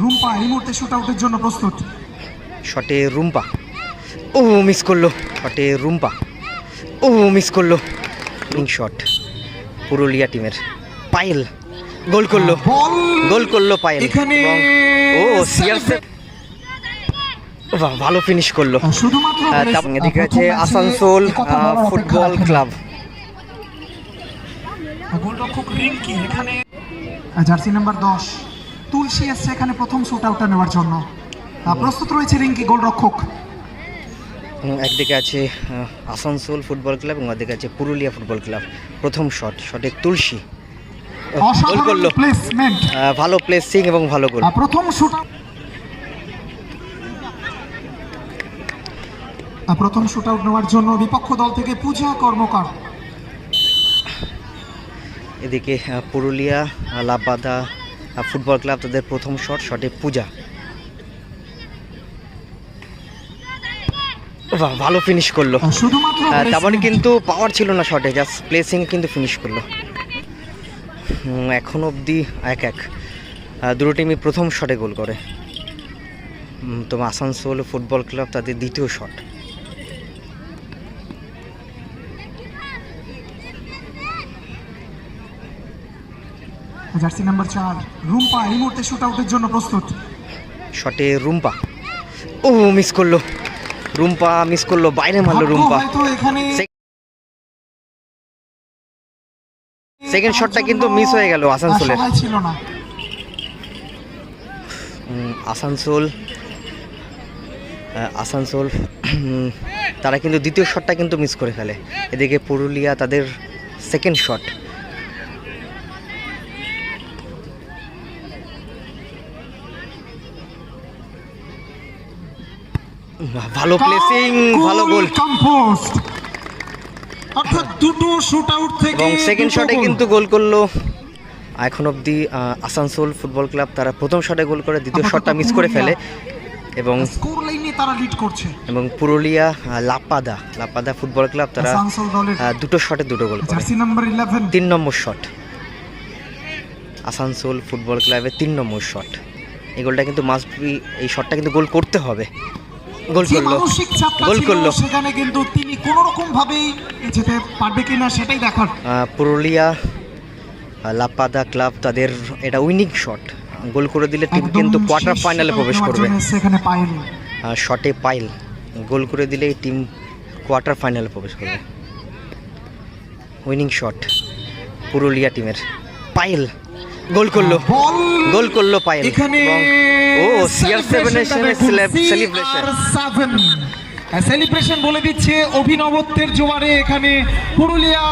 রুম্পা এই মুহূর্তে শুট আউটের জন্য প্রস্তুত। শটে রুম্পা। ও মিস করল। শটে রুম্পা। ও মিস করল। উইং শট পুরুলিয়া টিমের পায়েল। গোল করল। গোল করল পায়েল। এখানে ও বাহ ভালো ফিনিশ করল। আহ, এদিকে আছে Asansol football club jersey number দশ। তুলসী এসছে এখানে প্রথম শুট আউটটা নেওয়ার জন্য। প্রস্তুত রয়েছে রিঙ্কি গোলরক্ষক। একদিকে আছে আসানসোল ফুটবল ক্লাব এবং একদিকে আছে পুরুলিয়া ফুটবল ক্লাব। প্রথম শট শটে তুলসী। গোল করল। প্লেসমেন্ট ভালো প্লেসিং এবং ভালো গোল। প্রথম শুট প্রথম শুট আউট নেওয়ার জন্য বিপক্ষ দল থেকে পূজা কর্মকার। এদিকে পুরুলিয়া লাভবাদা ফুটবল ক্লাব তাদের প্রথম শট শটে পূজা। ভালো ফিনিশ করল। তেমন কিন্তু পাওয়ার ছিল না শটে জাস্ট প্লেসিং কিন্তু ফিনিশ করল। এখন অবধি এক এক। দুটো টিমই প্রথম শটে গোল করে। তো আসানসোল ফুটবল ক্লাব তাদের দ্বিতীয় শট জার্সি নাম্বার চার রুম্পা এই মুহূর্তে শুট আউটের জন্য প্রস্তুত। শটে রুম্পা। ও মিস করল। রুম্পা মিস করল বাইরে মারলো রুম্পা। সেকেন্ড শটটা কিন্তু মিস হয়ে গেল আসানসোলের। আসানসোল আসানসোল তারা কিন্তু দ্বিতীয় শটটা কিন্তু মিস করে ফেলে। এদিকে পুরুলিয়া তাদের সেকেন্ড শট ভালো প্লেসিং ভালো গোল কম্পোস্ট অর্থাৎ দুটো শুট আউট থেকে এবং সেকেন্ড শটে কিন্তু গোল করল। এখন অবধি আসানসোল ফুটবল ক্লাব তারা প্রথম শটে গোল করে দ্বিতীয় শটটা মিস করে ফেলে। এবং স্কোর লাইনে তারা লিড করছে। এবং পুরুলিয়া লাপাদা লাপাদা ফুটবল ক্লাব তারা দুটো শটে দুটো গোল করে। জার্সি নাম্বার ইলেভেন তিন নম্বর শট আসানসোল ফুটবল ক্লাবের তিন নম্বর শট এই গোলটা কিন্তু মাস্ট বি এই শটটা কিন্তু গোল করতে হবে। গোল করল। মানসিক চাপটা গোল করল। সেখানে কিন্তু তিনি কোনো রকম ভাবেই যেতে পারবে কিনা সেটাই দেখার। পুরুলিয়া লাপাদা ক্লাব তাদের এটা উইনিং শট গোল করে দিলে টিম কিন্তু কোয়ার্টার ফাইনালে প্রবেশ করবে। জন্য সেখানে পাইল শটে পাইল গোল করে দিলে টিম কোয়ার্টার ফাইনালে প্রবেশ করবে। উইনিং শট পুরুলিয়া টিমের পাইল গোল করল। গোল করল পায়েল। ও সিআর সেভেনের সেলিব্রেশন সেলিব্রেশন বলে দিচ্ছে অভিনবত্বের জোয়ারে এখানে পুরুলিয়া